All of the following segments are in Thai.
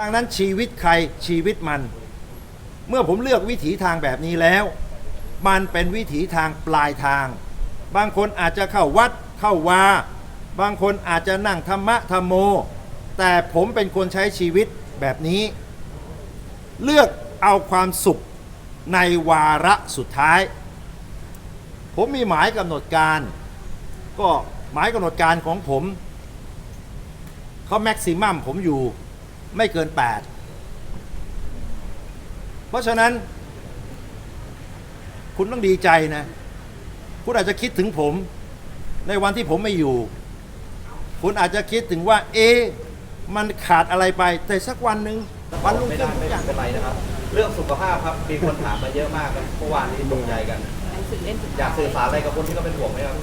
ดังนั้นชีวิตใครชีวิตมัน เมื่อผมเลือกวิถีทางแบบนี้แล้ว มันเป็นวิถีทางปลายทาง บางคนอาจจะเข้าวัดเข้าวา บางคนอาจจะนั่งธรรมะธรรมโม แต่ผมเป็นคนใช้ชีวิตแบบนี้ เลือกเอาความสุขในวาระสุดท้าย ผมมีหมายกำหนดการ ก็หมายกำหนดการของผมเขาแม็กซิมัมผมอยู่ ไม่เกิน 8 เพราะฉะนั้น คุณต้องดีใจนะ คุณอาจจะคิดถึงผม ในวันที่ผมไม่อยู่ คุณอาจจะคิดถึงว่า เอ๊ะมันขาดอะไรไป แต่สักวันหนึ่งวันรุ่งไม่ขึ้ได้นทุไม่กอย่างเป็นไรนะครับ เรื่องสุขภาพครับมีคนถามมาเยอะมากครับเมื่อวานนี้ตกใจกันหนังสือเล่มสุดอยากท้ายสื่อสารอะไรกับคนที่เขาเป็นห่วงไหมครับ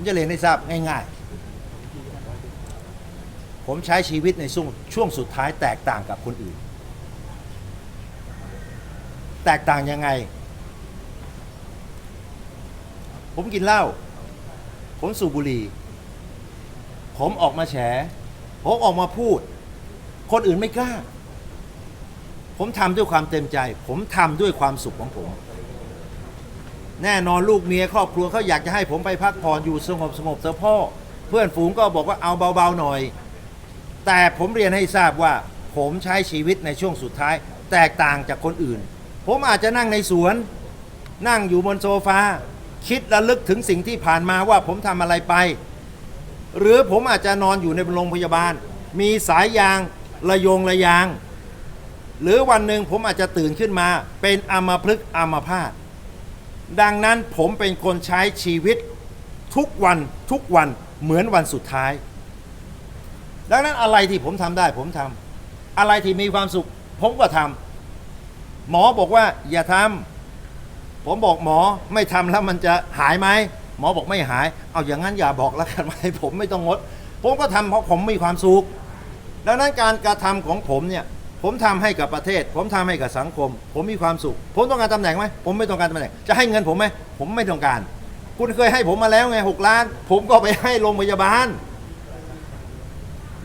ผมจะเรียนให้ทราบง่าย ๆ ผมใช้ชีวิตในช่วงช่วงสุดท้ายแตกต่างกับคนอื่น แตกต่างยังไง ผมกินเหล้า ผมสูบบุหรี่ ผมออกมาแฉ ผมออกมาพูด คนอื่นไม่กล้า ผมทำด้วยความเต็มใจ ผมทำด้วยความสุขของผม แน่นอนลูกเมียครอบครัวเขาอยากจะให้ผมไปพักผ่อนอยู่สงบสงบเถอะพ่อ เพื่อนฝูงก็บอกว่าเอาเบาๆหน่อย แต่ผมเรียนให้ทราบว่าผมใช้ชีวิตในช่วงสุดท้าย แตกต่างจากคนอื่น ผมอาจจะนั่งในสวน นั่งอยู่บนโซฟาคิดระลึกถึงสิ่งที่ผ่านมาว่าผมทำอะไรไป หรือผมอาจจะนอนอยู่ในโรงพยาบาล มีสายยางระยงระยาง หรือวันหนึ่งผมอาจจะตื่นขึ้นมา เป็นอัมพฤกษ์อัมพาต ดังนั้นผมเป็นคนใช้ชีวิตทุกวันทุกวันเหมือนวันสุดท้าย ดังนั้นอะไรที่ผมทำได้ผมทำอะไรที่มีความสุข ผมก็ทำหมอบอกว่าอย่าทำผมบอกหมอไม่ทำแล้วมันจะหายไหมหมอบอกไม่หาย เอาอย่างนั้นอย่าบอกแล้วกันไหมผมไม่ต้องงด ผมก็ทำเพราะผมมีความสุข ดังนั้นการกระทำของผมเนี่ย ผมทำให้กับประเทศ ผมทำให้กับสังคม ผมมีความสุข ผมต้องการตำแหน่งไหมผมไม่ต้องการตำแหน่ง จะให้เงินผมไหมผมไม่ต้องการ คุณเคยให้ผมมาแล้วไงหกล้าน ผมก็ไปให้โรงพยาบาล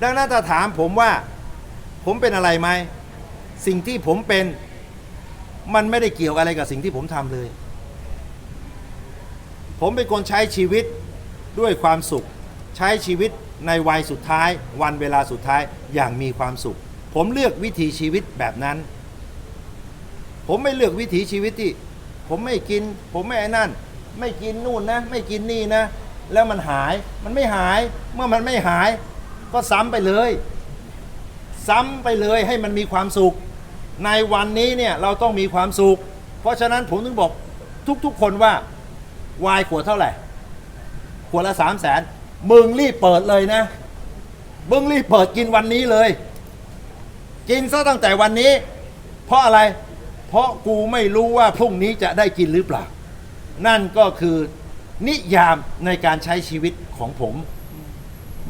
ดังนั้นถ้าถามผมว่า ผมเป็นอะไรไหมสิ่งที่ผมเป็นมันไม่ได้เกี่ยวอะไรกับสิ่งที่ผมทำเลย ผมเป็นคนใช้ชีวิตด้วยความสุข ใช้ชีวิตในวัยสุดท้าย วันเวลาสุดท้ายอย่างมีความสุข ผมเลือกวิถีชีวิตแบบนั้น ผมไม่เลือกวิถีชีวิตที่ ผมไม่กิน ผมไม่ไอ้นั่น ไม่กินนู่นนะ ไม่กินนี่นะ แล้วมันหาย มันไม่หาย เมื่อมันไม่หาย ก็ซ้ำไปเลย ซ้ำไปเลยให้มันมีความสุข ในวันนี้เนี่ยเราต้องมีความสุข เพราะฉะนั้นผมถึงบอกทุกๆคนว่าวายขวดเท่าไหร่ ขวดละสามแสนมึงรีบเปิดเลยนะ มึงรีบเปิดกินวันนี้เลย กินซะตั้งแต่วันนี้ เพราะอะไร เพราะกูไม่รู้ว่าพรุ่งนี้จะได้กินหรือเปล่า นั่นก็คือนิยามในการใช้ชีวิตของผม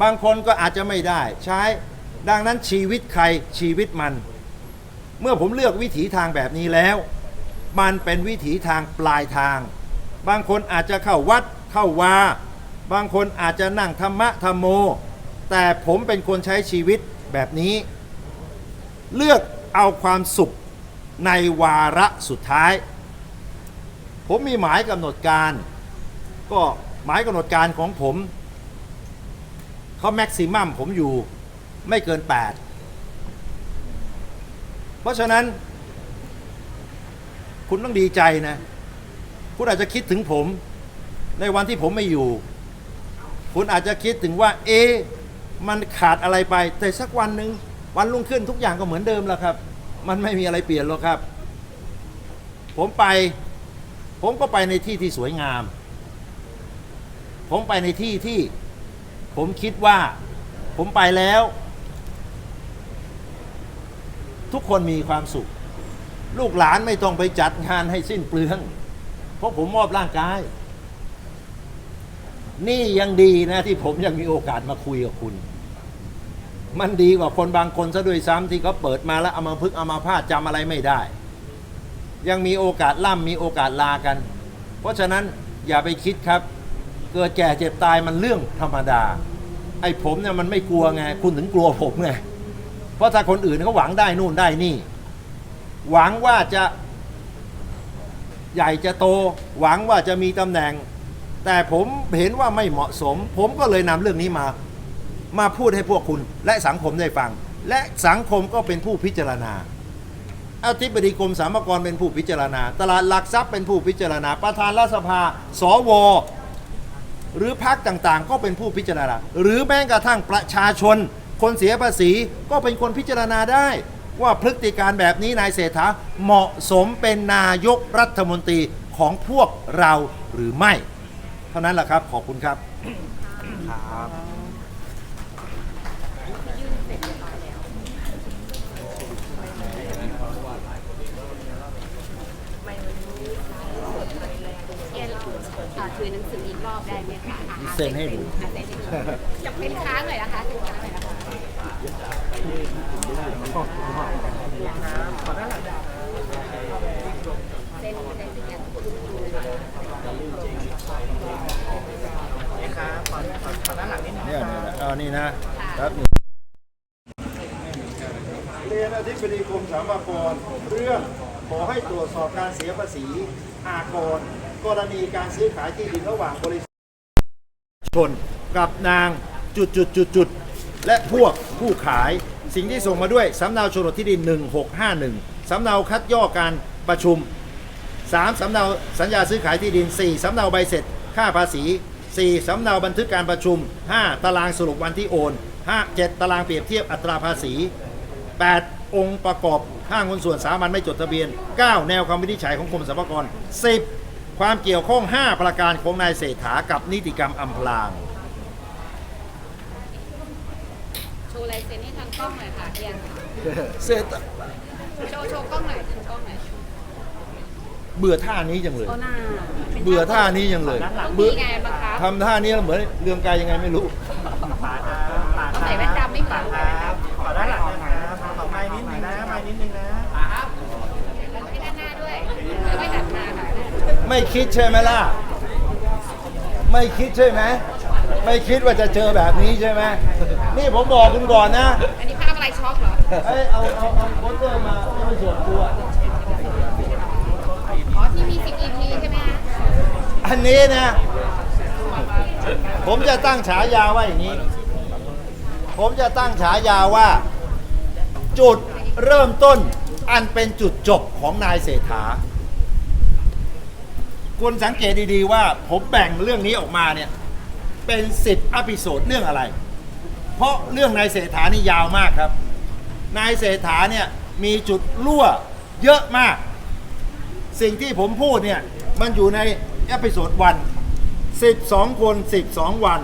บางคนก็อาจจะไม่ได้ ใช้ดังนั้นชีวิตใครชีวิตมัน เมื่อผมเลือกวิถีทางแบบนี้แล้ว มันเป็นวิถีทางปลายทาง บางคนอาจจะเข้าวัดเข้าวา บางคนอาจจะนั่งธรรมะธรรมโม แต่ผมเป็นคนใช้ชีวิตแบบนี้ เลือกเอาความสุขในวาระสุดท้าย ผมมีหมายกำหนดการ ก็หมายกำหนดการของผมเขาแม็กซิมัมผมอยู่ไม่เกิน 8 เพราะฉะนั้น คุณต้องดีใจนะ คุณอาจจะคิดถึงผมในวันที่ผมไม่อยู่ คุณอาจจะคิดถึงว่า เอ๊มันขาดอะไรไปแต่สักวันหนึ่ง วันรุ่งขึ้นทุกอย่างก็เหมือนเดิมแล้วครับ มันไม่มีอะไรเปลี่ยนหรอกครับ ผมไป ผมก็ไปในที่ที่สวยงาม ผมไปในที่ที่ ผมคิดว่า ผมไปแล้ว ทุกคนมีความสุข ลูกหลานไม่ต้องไปจัดงานให้สิ้นเปลือง เพราะผมมอบร่างกาย นี่ยังดีนะที่ผมยังมีโอกาสมาคุยกับคุณ มันดีกว่าคนบางคนซะด้วยซ้ำที่เขาเปิดมาแล้วเอามาพึกเอามาพาดจำอะไรไม่ได้ ยังมีโอกาสล่ำมีโอกาสลากัน เพราะฉะนั้นอย่าไปคิดครับ เกิดแก่เจ็บตายมันเรื่องธรรมดา ไอ้ผมเนี่ยมันไม่กลัวไง คุณถึงกลัวผมไง เพราะถ้าคนอื่นเขาหวังได้นู่นได้นี่ หวังว่าจะใหญ่จะโต หวังว่าจะมีตำแหน่ง แต่ผมเห็นว่าไม่เหมาะสม ผมก็เลยนำเรื่องนี้มา มาพูดให้พวกคุณและสังคมได้ฟัง และสังคมก็เป็นผู้พิจารณาอธิบดีกรมสรรพากรเป็นผู้พิจารณา ตลาดหลักทรัพย์เป็นผู้พิจารณา ประธานรัฐสภา สว หรือพรรคต่างๆ ก็เป็นผู้พิจารณา หรือแม้กระทั่งประชาชน คนเสียภาษีก็เป็นคนพิจารณาได้ ว่าพฤติการแบบนี้นายเศรษฐาเหมาะสมเป็นนายกรัฐมนตรีของพวกเราหรือไม่ เท่านั้นแหละครับขอบคุณครับครับ เย็นอ่าถือหนังสื ออีกรอบได้ไหมคะอะเซ็นให้ดู อะเซ็นให้ดูจะเป็นค้างหน่อยนะคะเป็นค้างหน่อยนะคะ เซ็นเซ็นอย่างนี่ครับขอขอขอด้านหลังนิดนึงเนี่ยเนี่ยนะเอานี่นะครับเรียนอธิบดีกรมสรรพากรเรื่องข อให้ตรวจสอบการเสียภาษีอากร กรณีการซื้อขายที่ดินระหว่างบริษัทชนกับนางจุดจุดจุดจุดและพวกผู้ขายสิ่งที่ส่งมาด้วยสำเนาโฉนดที่ดิน 1651สำเนาคัดย่อการประชุม 3. สำเนาสัญญาซื้อขายที่ดิน 4. สำเนาใบเสร็จ ค่าภาษี 4. สำเนาบันทึกการประชุม 5. ตารางสรุปวันที่โอน 5. 7. ตารางเปรียบเทียบอัตราภาษี 8. องค์ประกอบห้างหุ้นส่วนสามัญไม่จดทะเบียน 9. แนวคำวินิจฉัยของกรมสรรพากร 10. ความเกี่ยวข้อง 5 ประการของนายเศรษฐากับนิติกรรมอำพรางโชว์ลายเซ็นให้ทางกล้องหน่อยค่ะเอียนเศรษฐาโชว์โชว์กล้องหน่อยโชว์กล้องหน่อยเบื่อท่านี้จังเลยโอ้หน้าเบื่อท่านี้จังเลย ต้องมีเบื่อไงบังคับ ทำท่านี้แล้วเหมือนเรืองกายยังไงไม่รู้ ใส่แว่นดำไม่เหมือน ครับขอด้านหลังนะครับขอไม้ นิดนึงนะไม้นิดนึงนะแล้วให้ด้านหน้าด้วยแล้วไม่หันมาค่ะไม่คิดใช่ไหมล่ะ ไม่คิดใช่ไหมไม่คิดว่าจะเจอแบบนี้ใช่ไหมนี่ผมบอกคุณก่อนนะอันนี้ภาพอะไรช็อกเหรอเอ้ยเอาเอาเอาโปสเตอร์มาไม่เป็นส่วนตัวอ๋อที่มี10 EP ใช่ไหมคะอันนี้นะ ผมจะตั้งฉายาว่าอย่างนี้ ผมจะตั้งฉายาว่า จุดเริ่มต้นอันเป็นจุดจบของนายเศรษฐาคุณสังเกตดีๆว่าผมแบ่งเรื่องนี้ออกมาเนี่ย เป็นสิบอพิโซดเรื่องอะไร เพราะเรื่องนายเศรษฐานี่ยาวมากครับ นายเศรษฐาเนี่ยมีจุดรั่วเยอะมาก สิ่งที่ผมพูดเนี่ย มันอยู่ในเอพิโซดวัน12 คน 12 วัน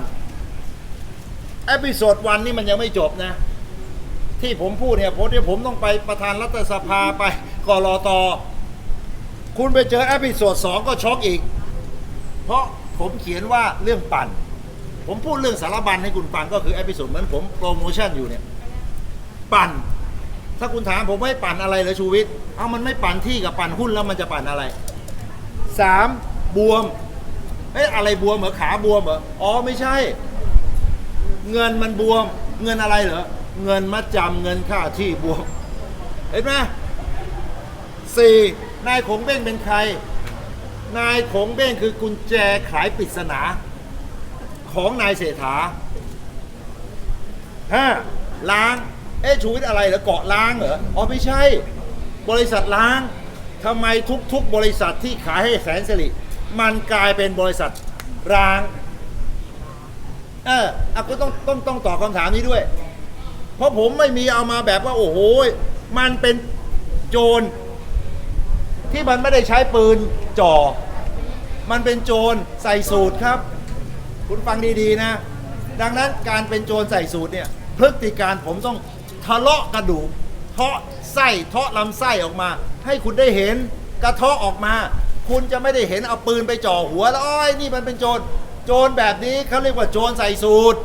เอพิโซดวันนี่มันยังไม่จบนะ ที่ผมพูดเนี่ยผมที่ผมต้องไปประธานรัฐสภาไปกรอตอคุณไปเจอเอพิโซดสองก็ช็อกอีก เพราะผมเขียนว่าเรื่องปั่น ผมพูดเรื่องสารบัญให้คุณฟังก็คือเอพิโซดเหมือนผมโปรโมชั่นอยู่เนี่ยปั่น ถ้าคุณถามผมไม่ปั่นอะไรเลยชูวิทย์เอามันไม่ปั่นที่กับปั่นหุ้นแล้วมันจะปั่นอะไรสามบวมเอ๊ะอะไรบวมเหรอขาบวมเหรออ๋อไม่ใช่ เงินมันบวม เงินอะไรเหรอ เงินมัดจำเงินค่าที่บวมเห็นไหมสี่นายขงเบ้งเป็นใคร นายขงเบ้งคือกุญแจขายปริศนาของนายเศรษฐาห้าล้าง เอ๊ะชูวิทย์อะไรเหรอเกาะล้างเหรอ อ๋อไม่ใช่ บริษัทล้างทำไมทุกๆ บริษัทที่ขายให้แสนสิริมันกลายเป็นบริษัทร้าง เอออะก็ต้องต้องต้องตอบคำถามนี้ด้วย เพราะผมไม่มีเอามาแบบว่า โอ้โหมันเป็นโจร ที่มันไม่ได้ใช้ปืนจ่อ มันเป็นโจรใส่สูตรครับ คุณฟังดีๆนะ ดังนั้นการเป็นโจรใส่สูตรเนี่ยพฤติการผมต้องทะเลาะกระดูกเทาะไส้เทาะลำไส้ออกมา ให้คุณได้เห็นกระเทาะออกมา คุณจะไม่ได้เห็นเอาปืนไปจ่อหัวแล้วอ้อยนี่มันเป็นโจรโจรแบบนี้เขาเรียกว่าโจรใส่สูตร